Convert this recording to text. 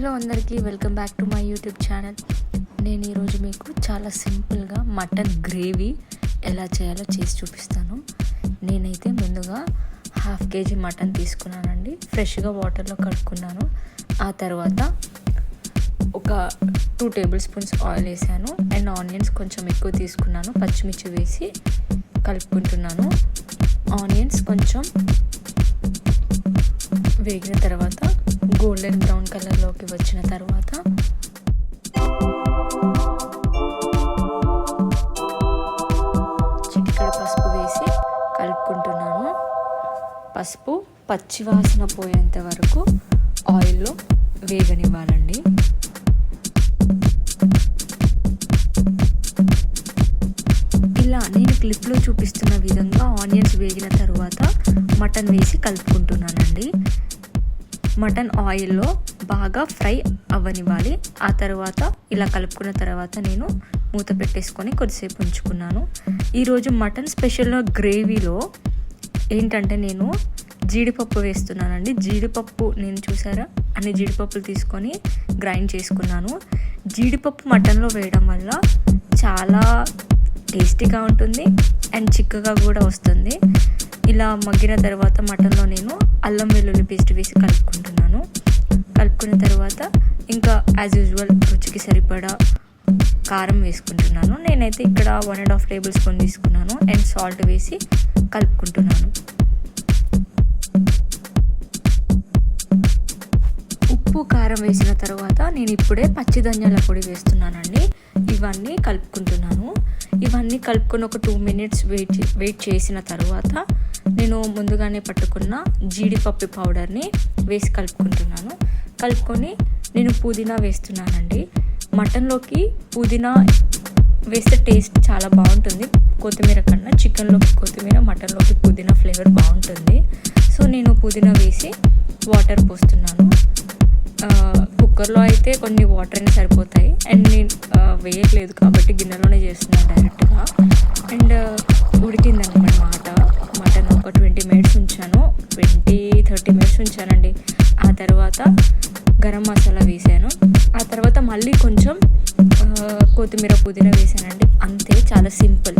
Hello అందరికీ welcome back to my YouTube channel. నేను ఈరోజు మీకు చాలా సింపుల్గా మటన్ గ్రేవీ ఎలా చేయాలో చేసి చూపిస్తాను. నేనైతే ముందుగా హాఫ్ కేజీ మటన్ తీసుకున్నానండి. ఫ్రెష్గా వాటర్లో కడుక్కున్నాను. ఆ తర్వాత ఒక టూ టేబుల్ స్పూన్స్ ఆయిల్ వేసాను. అండ్ ఆనియన్స్ కొంచెం ఎక్కువ తీసుకున్నాను. పచ్చిమిర్చి వేసి కలుపుకుంటున్నాను. ఆనియన్స్ కొంచెం వేగిన తర్వాత గోల్డెన్ బ్రౌన్ కలర్లోకి వచ్చిన తర్వాత చిక్కడ పసుపు వేసి కలుపుకుంటున్నాను. పసుపు పచ్చివాసన పోయేంత వరకు ఆయిల్లో వేగనివ్వాలండి. ఇలా నేను క్లిప్లో చూపిస్తున్న విధంగా ఆనియన్స్ వేగిన తర్వాత మటన్ వేసి కలుపుకుంటున్నానండి. మటన్ ఆయిల్లో బాగా ఫ్రై అవ్వనివ్వాలి. ఆ తర్వాత ఇలా కలుపుకున్న తర్వాత నేను మూత పెట్టేసుకొని కొద్దిసేపు ఉంచుకున్నాను. ఈరోజు మటన్ స్పెషల్ గ్రేవీలో ఏంటంటే నేను జీడిపప్పు వేస్తున్నానండి. జీడిపప్పు నేను చూసారా? అన్ని జీడిపప్పులు తీసుకొని గ్రైండ్ చేసుకున్నాను. జీడిపప్పు మటన్లో వేయడం వల్ల చాలా టేస్టీగా ఉంటుంది అండ్ చిక్కగా కూడా వస్తుంది. ఇలా మగ్గిన తర్వాత మటన్లో నేను అల్లం వెల్లుల్లి పేస్ట్ వేసి కలుపుకుంటున్నాను. కలుపుకున్న తర్వాత ఇంకా యాజ్ యూజువల్ రుచికి సరిపడా కారం వేసుకుంటున్నాను. నేనైతే ఇక్కడ one and half tablespoon తీసుకున్నాను అండ్ సాల్ట్ వేసి కలుపుకుంటున్నాను. ఉప్పు కారం వేసిన తర్వాత నేను ఇప్పుడే పచ్చి ధనియాల పొడి వేస్తున్నానండి. ఇవన్నీ కలుపుకుంటున్నాను. ఇవన్నీ కలుపుకొని ఒక టూ మినిట్స్ వెయిట్ వెయిట్ చేసిన తర్వాత నేను ముందుగానే పట్టుకున్న జీడిపప్పు పౌడర్ని వేసి కలుపుకుంటున్నాను. కలుపుకొని నేను పుదీనా వేస్తున్నానండి. మటన్లోకి పుదీనా వేస్తే టేస్ట్ చాలా బాగుంటుంది. కొత్తిమీర కన్నా చికెన్లోకి కొత్తిమీర మటన్లోకి పుదీనా ఫ్లేవర్ బాగుంటుంది. సో నేను పుదీనా వేసి వాటర్ పోస్తున్నాను. కుక్కర్లో అయితే కొన్ని వాటర్ అయినా సరిపోతాయి. అండ్ నేను వేయట్లేదు కాబట్టి గిన్నెలోనే చేస్తున్నాను డైరెక్ట్గా. థర్టీ మినిట్స్ ఉంచానండి. ఆ తర్వాత గరం మసాలా వేసాను ఆ తర్వాత మళ్ళీ కొంచెం కొత్తిమీర పుదీనా వేసానండి అంతే చాలా సింపుల్.